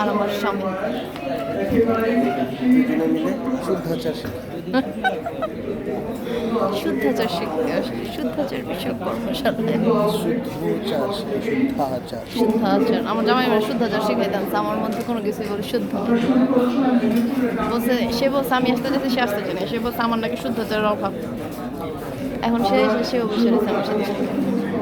আর আমার স্বামী শুদ্ধাচার শুদ্ধাচার শুদ্ধাচার বিষয়ক কর্মশালায় শুদ্ধাচার শুদ্ধাচার শুদ্ধাচার আমার জামাই এবার শুদ্ধাচার শিখাইতাম আমার মধ্যে কোনো কিছু বলে শুদ্ধ বলছে সে বলছে আমি আসতে যেতে সে আসতে চাই সে বলছে আমার নাকি শুদ্ধাচারের অভাব। এখন সে সেও বসে আমার সাথে।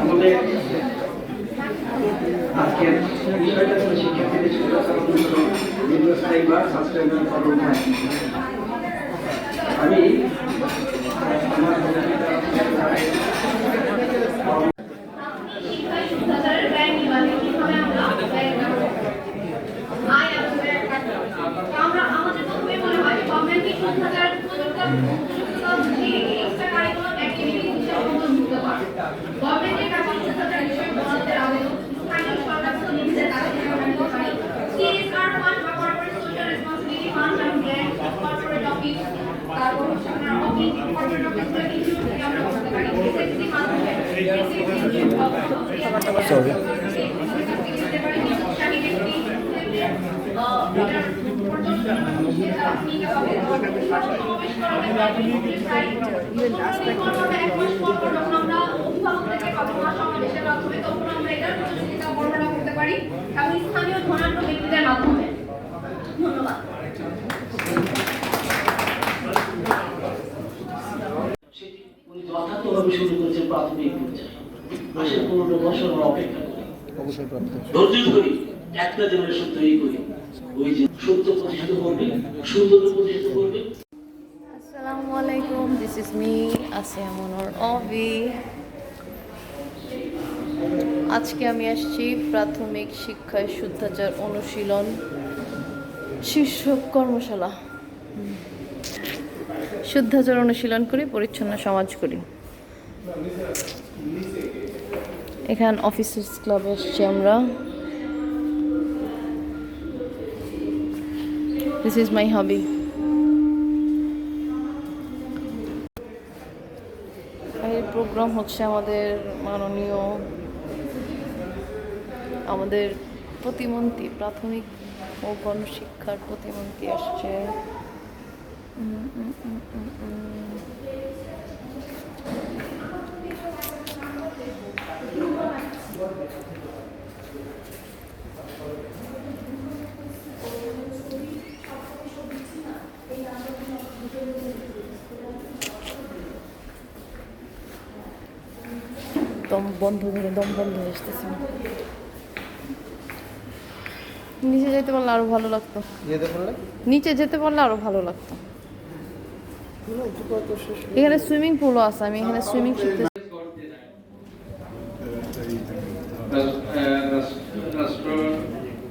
আমাদের আজকের বিষয়টা ছিল শিক্ষার্থীদের শিক্ষাচার অনুসরণ দীর্ঘস্থায়ী বা সাবস্ক্রাইবার কর্মক্ষম আমি আমার শিক্ষায় শুদ্ধাচারের ব্যয় নির্বাহে কিভাবে আমরা ব্যয় করব? আয় এবং ব্যয় কাটবো। তো আমরা আমাদের প্রথমে মনে হয় গভর্নমেন্ট অফিস তারপর হচ্ছে আপনার অফিস কর্পোরেট অফিসগুলো ইনক্লুড থেকে আমরা করতে পারি এসএসসি মাধ্যমে সরি স্থানীয় শুরু প্রাথমিক পর্যায়ে। মাসের পনেরো বছর আমরা অপেক্ষা করি। ধৈর্য একটা জেনারেশন তৈরি করি। ওই যে সত্য প্রতিষ্ঠিত করবে সুন্দর প্রতিষ্ঠিত করবে। আসসালামু আলাইকুম দিস ইজ মি আসিয়া মনোর অবি আজকে আমি আসছি প্রাথমিক শিক্ষায় শুদ্ধাচার অনুশীলন শীর্ষক কর্মশালা। শুদ্ধাচার অনুশীলন করি পরিচ্ছন্ন সমাজ করি। এখান অফিসার্স ক্লাবে এসছি আমরা this is my hobby programme হচ্ছে আমাদের মাননীয়, আমাদের প্রতিমন্ত্রী, প্রাথমিক ও গণশিক্ষার প্রতিমন্ত্রী আসছে। দম বন্ধ ধরে দম বন্ধ হয়ে আসতেছে। নিচে যেতে পারলে আরও ভালো লাগতো। নিচে যেতে পারলে আরও ভালো লাগতো। এখানে সুইমিং পুলও আছে আমি এখানে সুইমিং শিখতে রাষ্ট্র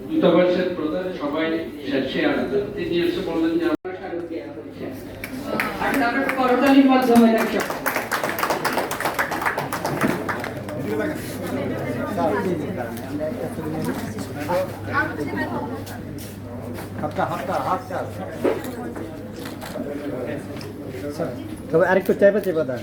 দূতাবাসের প্রধান সবাই শেষে আসবেন। তিনি এসে বললেন যে আমরা জানাচ্ছি। করতালির মাধ্যমে তবে আরেকটু চাইবে চেপে দেন